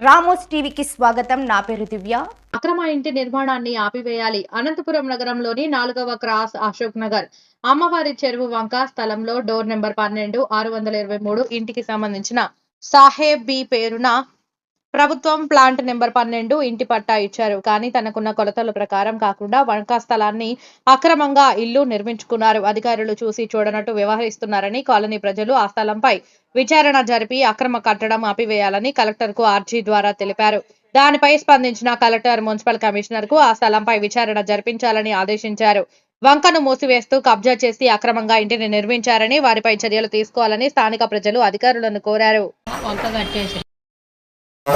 Ramos టీవీకి స్వాగతం. నా పేరు దివ్య. అక్రమ ఇంటి నిర్మాణాన్ని ఆపివేయాలి. అనంతపురం నగరంలోని నాలుగవ క్రాస్ అశోక్ నగర్. అమ్మవారి చెరువు వంక స్థలంలో డోర్ నెంబర్ పన్నెండు ఆరు వందల ఇరవై మూడు ఇంటికి సంబంధించిన సాహేబ్ బి పేరున ప్రభుత్వం ప్లాంట్ నెంబర్ పన్నెండు ఇంటి పట్టా ఇచ్చారు. కానీ తనకున్న కొలతల ప్రకారం కాకుండా వంక స్థలాన్ని అక్రమంగా ఇల్లు నిర్మించుకున్నారు. అధికారులు చూసి చూడనట్టు వ్యవహరిస్తున్నారని కాలనీ ప్రజలు ఆ స్థలంపై విచారణ జరిపి అక్రమ కట్టడం ఆపివేయాలని కలెక్టర్కు ఆర్జీ ద్వారా తెలిపారు. దానిపై స్పందించిన కలెక్టర్ మున్సిపల్ కమిషనర్కు ఆ స్థలంపై విచారణ జరిపించాలని ఆదేశించారు. వంకను మూసివేస్తూ కబ్జా చేసి అక్రమంగా ఇంటిని నిర్మించారని వారిపై చర్యలు తీసుకోవాలని స్థానిక ప్రజలు అధికారులను కోరారు.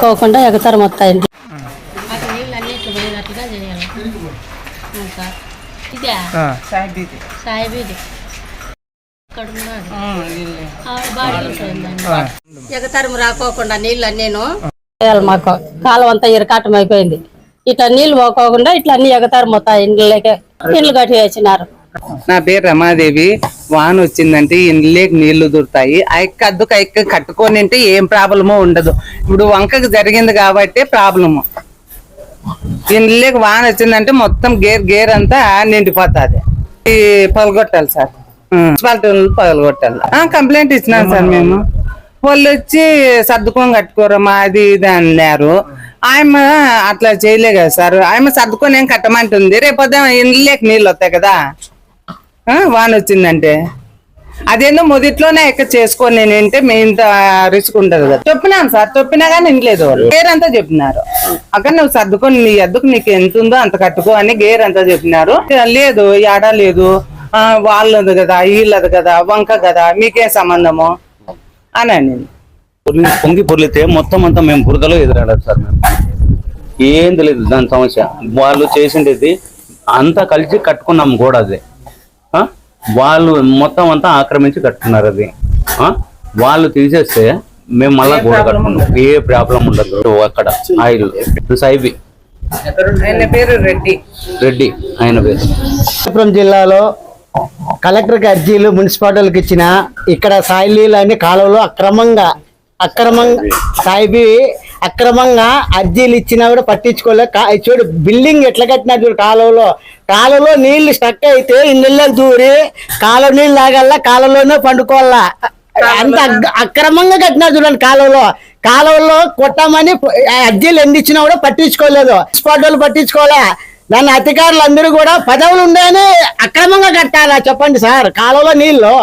పోకుండా ఎగతారు మొత్తం ఎగతరం రాకోకుండా నీళ్ళు నేను మాకు. కాలం అంతా ఇరకాటం అయిపోయింది. ఇట్లా నీళ్ళు పోకోకుండా ఇట్లా అన్ని ఎగతారు మొత్తం ఇండ్లకే ఇండ్లు కట్టి వేసినారు. నా పేరు రమాదేవి. వాన వచ్చిందంటే ఇండ్లేకి నీళ్ళు దొరుకుతాయి ఆ యొక్క అద్దుకు ఆ యొక్క కట్టుకొని ఉంటే ఏం ప్రాబ్లమో ఉండదు. ఇప్పుడు వంకకు జరిగింది కాబట్టి ప్రాబ్లము. ఇండ్లేకి వాన వచ్చిందంటే మొత్తం గేర్ గేర్ అంతా నిండిపోతుంది. ఈ పగలగొట్టాలి సార్. మున్సిపాలిటీ వాళ్ళు పగలగొట్టాలి. కంప్లైంట్ ఇచ్చినాం సార్ మేము. వాళ్ళు వచ్చి సర్దుకొని కట్టుకోరమ్మా అది ఇది అన్నారు. ఆయమ్మ అట్లా చేయలే కదా సార్. ఆయమ్మ సర్దుకొని ఏం కట్టమంటుంది? రేపొద్దు ఇండ్లేకి నీళ్ళు వస్తాయి కదా. వాన వచ్చిందంటే అదేందో మొదట్లోనే ఎక్క చేసుకొని నేను ఏంటే మీ ఇంత రిస్క్ ఉండదు కదా. చెప్పినాను సార్ చెప్పినా కానీ వినలేదు వాళ్ళు. గేర్ అంతా చెప్పినారు. అక్కడ నువ్వు సర్దుకొని నీ అద్దుకు నీకు ఎంత ఉందో అంత కట్టుకో అని గేర్ అంతా చెప్పినారు. లేదు ఏడా లేదు. వాళ్ళది కదా వీళ్ళది కదా వంక కదా మీకేం సంబంధము అని అనింది. పొంగి పొర్లితే మొత్తం అంతా మేము బురదలో ఎదురాడారు సార్ మేము. ఏం తెలియదు దాని సమస్య. వాళ్ళు చేసిండేది అంతా కలిసి కట్టుకున్నాం కూడా అది. వాళ్ళు మొత్తం అంతా ఆక్రమించి కట్టుకున్నారు అది. ఆ? వాళ్ళు తీసేస్తే మేము మళ్ళా గోడ కట్టుకున్నాం ఏ ప్రాబ్లం ఉండదు అక్కడ. ఆయిల్ సైబి ఆయన పేరు రెడ్డి. రెడ్డి ఆయన పేరు. అనంతపురం జిల్లాలో కలెక్టర్కి అర్జీలు మున్సిపాలిటీలకు ఇచ్చిన ఇక్కడ సాయి నీళ్ళు అన్ని కాలువలో అక్రమంగా అక్రమంగా సాయిబి అక్రమంగా అర్జీలు ఇచ్చినా కూడా పట్టించుకోలే. చూడు బిల్డింగ్ ఎట్లా కట్టినా చూడు కాలువలో కాలువలో నీళ్ళు స్టక్ అయితే ఇళ్ళకి దూరి కాలువ నీళ్ళు తాగల్లా కాలువలోనే పండుకోవాలా అంత అక్రమంగా కట్టినా చూడండి కాలువలో. కాలువలో కొట్టామని అర్జీలు ఎన్ని ఇచ్చినా కూడా పట్టించుకోలేదు. మున్సిపాలిటీ పట్టించుకోలే. దాని అధికారులు అందరూ కూడా పదవులు ఉండేని అక్రమంగా కట్టాలా చెప్పండి సార్? కాలువలో నీళ్ళు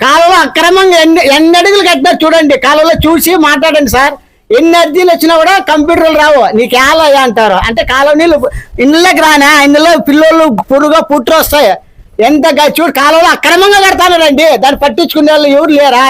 కాలువలో అక్రమంగా ఎన్ని ఎన్ని అడుగులు కట్టినా చూడండి. కాలువలో చూసి మాట్లాడండి సార్. ఎన్ని అర్జీలు వచ్చినా కూడా కంప్యూటర్లు రావు. నీకు ఎలా అంటారు? అంటే కాలనీలు నీళ్ళు ఇళ్ళకి రానా? ఇందులో పిల్లలు పురుగు పుట్టు వస్తాయి ఎంత చూడు కాలంలో అక్రమంగా కడతానండి దాన్ని పట్టించుకునే వాళ్ళు ఎవరు లేరా?